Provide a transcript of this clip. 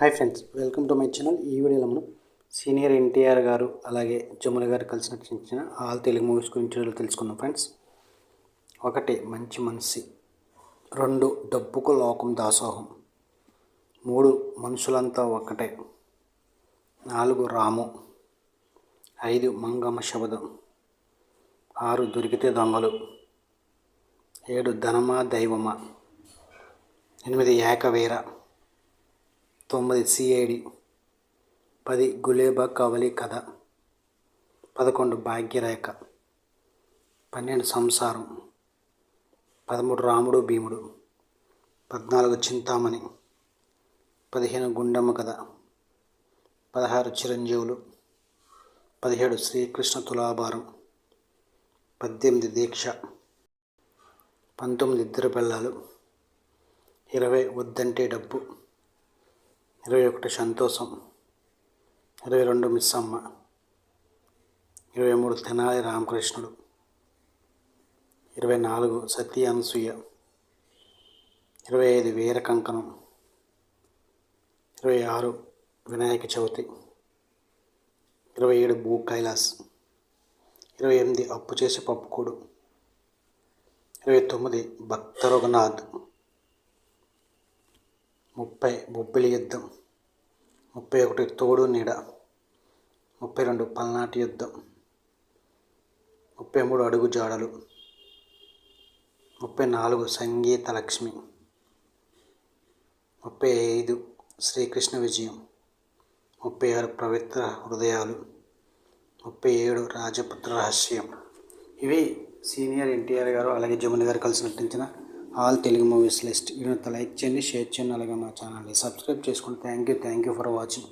Hi friends welcome to my channel ఈ వీడియోలో మనం సీనియర్ ఎన్టీఆర్ గారు అలాగే జమున గారు కలిసి నటించిన ఆల్ తెలుగు మూవీస్ గురించి తెలుసుకుందాం ఫ్రెండ్స్ ఒకటి మంచి మనిషి రెండు డబ్బుకు లోకం దాసోహం. మూడు మనుషులంతా ఒక్కటే. నాలుగు రాము. ఐదు మంగమ్మ శబదం ఆరు దొరికితే దొంగలు. ఏడు ధనమా దైవమా. ఎనిమిది ఏకవీర. తొమ్మిది సిఐడి పది గులేబా కవలి కథ పదకొండు భాగ్యరేఖ పన్నెండు సంసారం పదమూడు రాముడు భీముడు పద్నాలుగు చింతామణి పదిహేను గుండమ్మ కథ పదహారు చిరంజీవులు పదిహేడు శ్రీకృష్ణ తులాభారం పద్దెనిమిది దీక్ష పంతొమ్మిది ఇద్దరు పిల్లలు ఇరవై వద్దంటే డబ్బు. ఇరవై ఒకటి సంతోషం ఇరవై రెండు మిస్సమ్మ ఇరవై మూడు తెనాలి రామకృష్ణుడు ఇరవై నాలుగు సతీ అనసూయ ఇరవై ఐదు వీర కంకణం ఇరవై ఆరు వినాయక చవితి ఇరవై ఏడు భూ కైలాస్ ఇరవై ఎనిమిది అప్పు చేసి పప్పుకోడు ఇరవై తొమ్మిది భక్త రఘునాథ్ ముప్పై బొబ్బిలి యుద్ధం. ముప్పై ఒకటి తోడు నీడ. ముప్పై రెండు పల్నాటి యుద్ధం. ముప్పై మూడు అడుగు జాడలు. ముప్పై నాలుగు సంగీత లక్ష్మి. ముప్పై ఐదు శ్రీకృష్ణ విజయం. ముప్పై ఆరు పవిత్ర హృదయాలు. ముప్పై ఏడు రాజపుత్ర రహస్యం. ఇవి సీనియర్ ఎన్టీఆర్ గారు అలాగే జమున గారు కలిసి నటించిన ఆల్ తెలుగు మూవీస్ లిస్ట్. వీడియోతో లైక్ చేయండి షేర్ చేయండి అలాగే మా ఛానల్ని సబ్స్క్రైబ్ చేసుకోండి thank you thank you for watching.